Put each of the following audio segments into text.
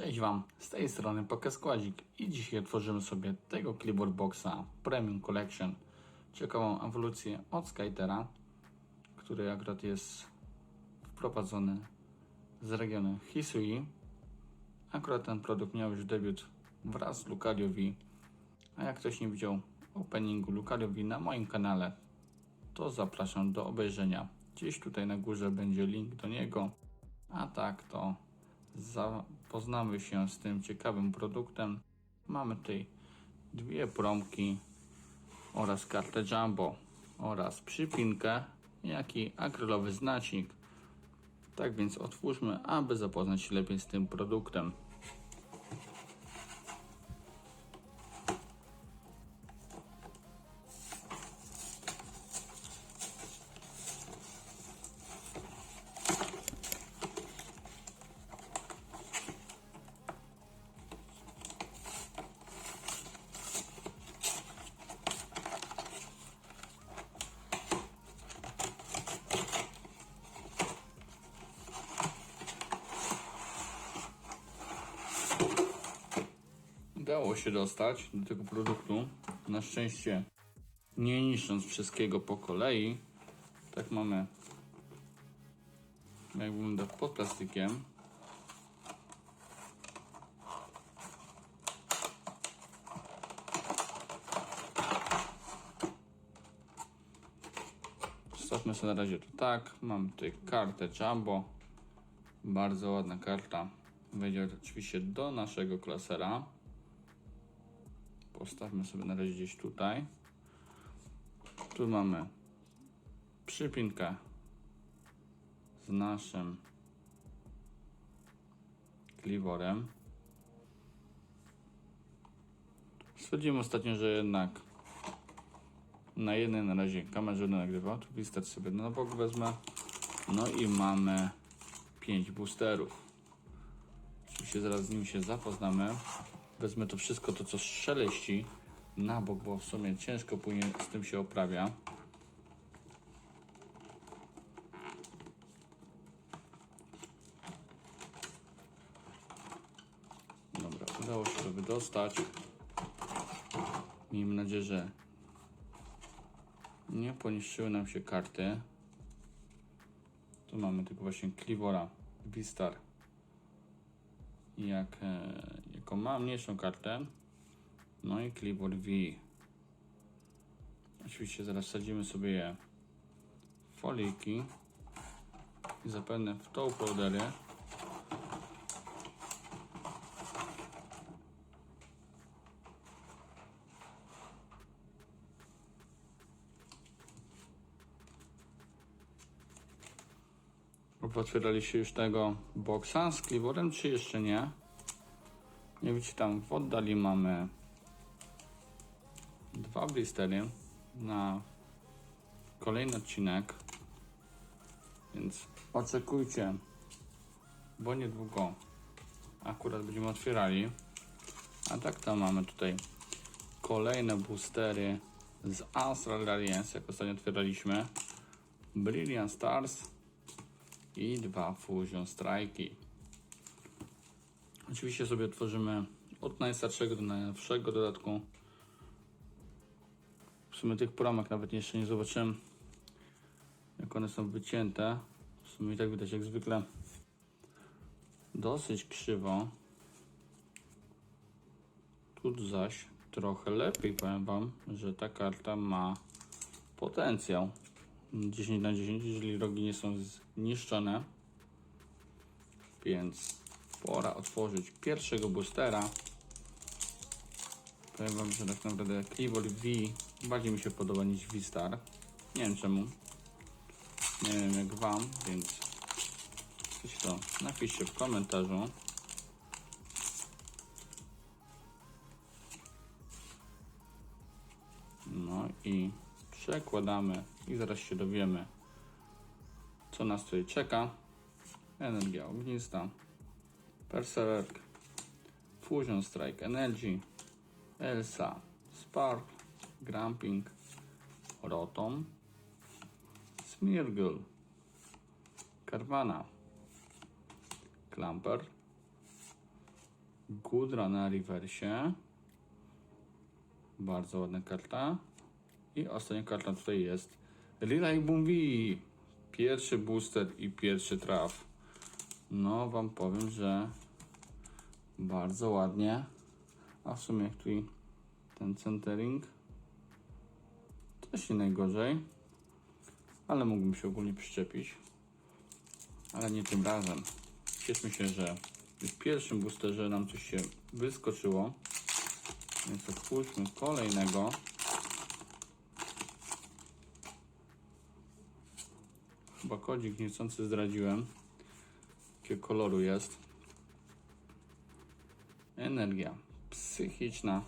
Cześć Wam, z tej strony Pokaskładzik i dzisiaj otworzymy sobie tego Clipboard Boxa Premium Collection. Ciekawą ewolucję od Skytera, który akurat jest wprowadzony z regionu Hisui. Akurat ten produkt miał już debiut wraz z Lucario V. A jak ktoś nie widział openingu Lucario V na moim kanale, to zapraszam do obejrzenia. Gdzieś tutaj na górze będzie link do niego. A tak to zapoznamy się z tym ciekawym produktem. Mamy tutaj dwie promki oraz kartę Jumbo oraz przypinkę, jak i akrylowy znacznik. Tak więc otwórzmy, aby zapoznać się lepiej z tym produktem. Udało się dostać do tego produktu. Na szczęście nie niszcząc wszystkiego po kolei. Tak mamy jak wygląda pod plastykiem. Zostawmy sobie na razie to tak. Mam tutaj kartę Jumbo. Bardzo ładna karta. Wejdzie oczywiście do naszego klasera. Postawmy sobie na razie gdzieś tutaj. Tu mamy przypinkę z naszym kliworem. Stwierdziłem ostatnio, że jednak na jednej na razie kamerze będę nagrywał. Tu wystarczy sobie na bok wezmę. No i mamy 5 boosterów. Oczywiście zaraz z nim się zapoznamy. Wezmę to wszystko, to co szeleści na bok, bo w sumie ciężko później z tym się oprawia. Dobra, udało się to wydostać. Miejmy nadzieję, że nie poniszczyły nam się karty. Tu mamy tylko właśnie Clivora Vistar jak, jako ma mniejszą kartę. No i Clipboard V. Oczywiście zaraz wsadzimy sobie je w foliki i zapewne w tą powdery. Otwieraliście już tego boxa z Clipboardem, czy jeszcze nie? Nie widzicie tam w oddali mamy dwa blistery na kolejny odcinek. Więc oczekujcie, bo niedługo akurat będziemy otwierali. A tak tam mamy tutaj kolejne boostery z Astral Alliance, jak ostatnio otwieraliśmy. Brilliant Stars i dwa Fusion Strike'i. Oczywiście sobie otworzymy od najstarszego do najnowszego dodatku. W sumie tych promek nawet jeszcze nie zobaczyłem, jak one są wycięte. W sumie i tak widać jak zwykle dosyć krzywo. Tu zaś trochę lepiej powiem Wam, że ta karta ma potencjał 10 na 10, jeżeli rogi nie są zniszczone. Więc pora otworzyć pierwszego boostera. Powiem Wam, że tak naprawdę Clivor V bardziej mi się podoba niż V-Star. Nie wiem czemu. Nie wiem jak Wam, więc coś to napiszcie w komentarzu. No i przekładamy i zaraz się dowiemy, co nas tutaj czeka. Energia ognista, Berserk, Fusion Strike Energy, Elsa, Spark, Gramping, Rotom, Smirgul, Carvana, Clamper, Gudra na rewersie. Bardzo ładna karta. I ostatnia karta tutaj jest. Relay Bumbi. Pierwszy booster i pierwszy traf. No, wam powiem, że bardzo ładnie. A w sumie jak tu ten centering też nie najgorzej. Ale mógłbym się ogólnie przyczepić. Ale nie tym razem. Cieszmy się, że w pierwszym boosterze nam coś się wyskoczyło. Więc otwórzmy kolejnego. Chyba kodzik niechcący zdradziłem. Jakiego koloru jest. Energia psychiczna.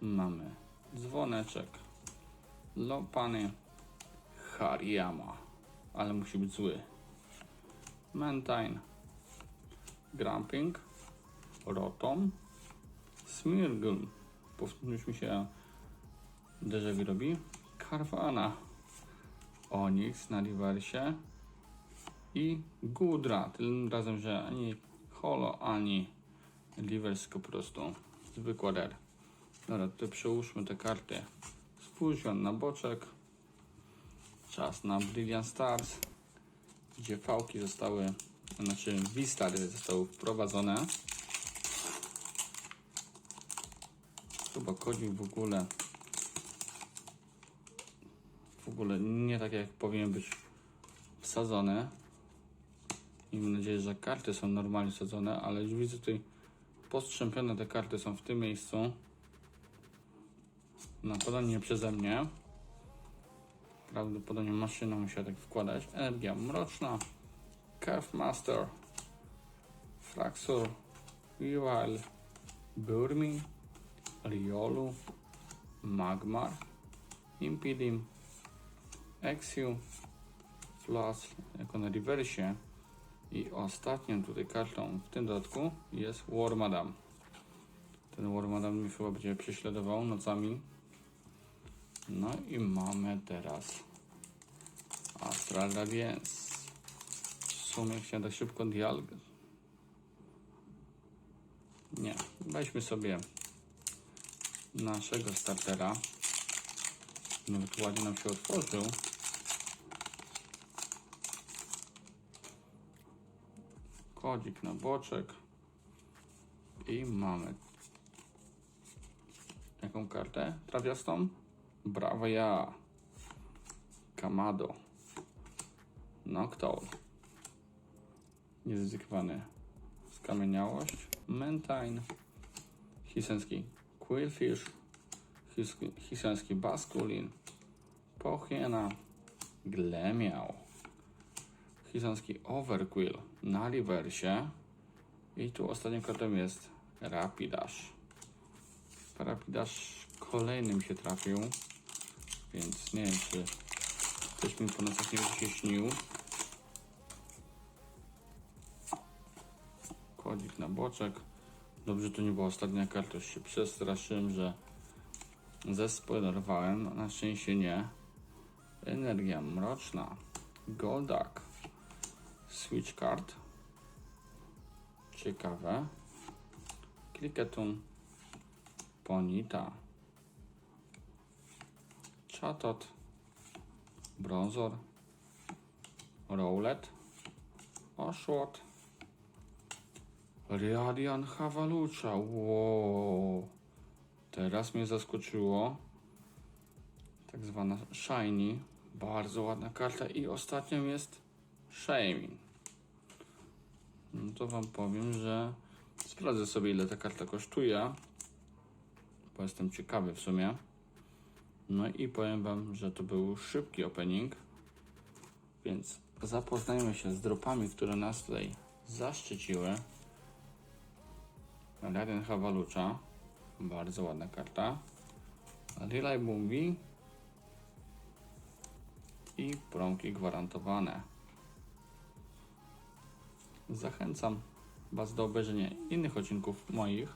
Mamy dzwoneczek. Lopany. Hariyama. Ale musi być zły. Mantine. Grumping. Rotom. Smirgl. Powtórzyć mi się déjà robi. Carvana. Onyx na rewersie. I Gudra. Tym razem, że ani holo, ani tylko po prostu zwykła der. Dobra, tutaj przełóżmy te karty z fuzion na boczek. Czas na Brilliant Stars, gdzie fałki zostały, znaczy V-Stary zostały wprowadzone. Chyba kodzik w ogóle w ogóle nie tak jak powinien być wsadzony. I mam nadzieję, że karty są normalnie wsadzone, ale już widzę tutaj postrzępione te karty są w tym miejscu. Na nie przeze mnie. Prawdopodobnie maszyna musiała tak wkładać. Energia mroczna. Curve Master. Fraxur. Wiwal. Burmi. Riolu. Magmar. Impidim. Exiu. Plus jako na rewersie. I ostatnią tutaj kartą w tym dodatku jest War Madam. Ten War Madam mi chyba będzie prześladował nocami. No i mamy teraz Astral Radiance. W sumie chciałem tak szybko dialog. Nie, weźmy sobie naszego startera. Nawet ładnie nam się otworzył. Kodzik na boczek. I mamy jaką kartę? Trawiastą? Brawo ja. Kamado. Noctowl. Niezryzykowany. Skamieniałość. Mentine. Hisenski Quillfish. His- Hisenski Baskulin. Pochiena. Glemiał. Hisenski Overquill na rewersie. I tu ostatnią kartą jest Rapidash. Rapidash kolejnym się trafił. Więc nie wiem, czy ktoś mi po nocach nie się śnił. Kodzik na boczek. Dobrze, to nie była ostatnia karta. Już się przestraszyłem, że zespoilerowałem. Na szczęście nie. Energia mroczna. Goldak. Switch card. Ciekawe. Kliketum. Ponita. Chatot. Bronzor. Rowlet. Oshwot. Radian Havalucha. Wow. Teraz mnie zaskoczyło. Tak zwana Shiny. Bardzo ładna karta. I ostatnią jest Shaming. No to wam powiem, że sprawdzę sobie ile ta karta kosztuje. Bo jestem ciekawy w sumie. No i powiem wam, że to był szybki opening. Więc zapoznajmy się z dropami, które nas tutaj zaszczyciły. Radiant Havalucha. Bardzo ładna karta. Relay Bumbi. I promki gwarantowane. Zachęcam Was do obejrzenia innych odcinków moich.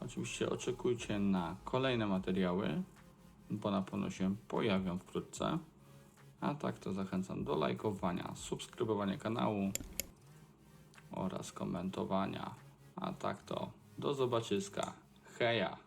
Oczywiście oczekujcie na kolejne materiały, bo na pewno się pojawią wkrótce. A tak to zachęcam do lajkowania, subskrybowania kanału skomentowania. A tak to do zobaczyska. Heja!